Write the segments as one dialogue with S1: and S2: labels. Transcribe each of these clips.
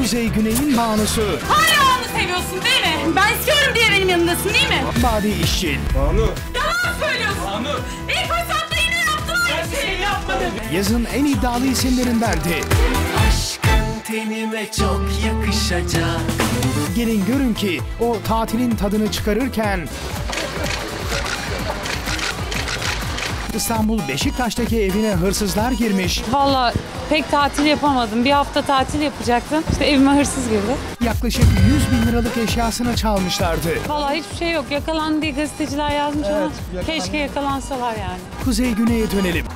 S1: Kuzey Güney'in banusu
S2: Hala onu seviyorsun değil mi? Ben istiyorum diye benim yanındasın değil mi?
S1: Badi İşçil.
S2: Yalan söylüyorsun. İlk fırsatta yine yaptın aynı şeyi. Yapmadım.
S1: Yazın en iddialı isimlerindendi.
S3: Aşkın tenime çok yakışacak
S1: Gelin görün ki o tatilin tadını çıkarırken İstanbul Beşiktaş'taki evine hırsızlar girmiş,
S4: Valla pek tatil yapamadım. Bir hafta tatil yapacaktım. İşte evime hırsız girdi.
S1: yaklaşık 100 bin liralık eşyasını çalmışlardı.
S4: Valla hiçbir şey yok. Yakalandı diye gazeteciler yazmış ama keşke yakalansalar yani.
S1: Kuzey Güney'e dönelim.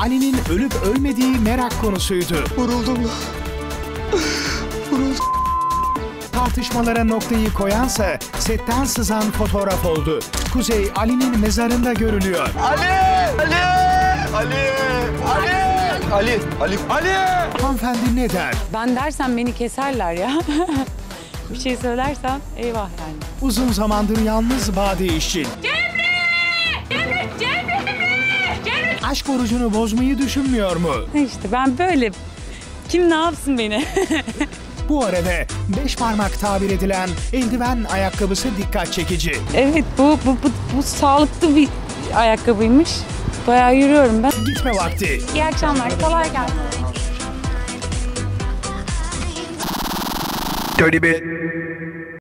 S1: Ali'nin ölüp ölmediği merak konusuydu.
S5: Vuruldum ya.
S1: Tartışmalara noktayı koyansa setten sızan fotoğraf oldu. Kuzey Ali'nin mezarında görülüyor.
S5: Ali! Ali! Ali! Ali! Ali! Ali! Ali!
S1: Hanımefendi ne der?
S4: Ben dersem beni keserler ya. bir şey söylersem eyvah yani.
S1: Uzun zamandır yalnız Bade İşçil.
S2: Cemre! Cemre! Cemre!
S1: Aşk orucunu bozmayı düşünmüyor mu?
S4: İşte ben böyle kim ne yapsın beni?
S1: Bu arada beş parmak tabir edilen eldiven ayakkabısı dikkat çekici.
S4: evet bu, bu, bu, bu sağlıklı bir ayakkabıymış. Bayağı yürüyorum ben.
S1: Gitme vakti.
S4: İyi akşamlar. Kolay gelsin.
S1: Dirty bit.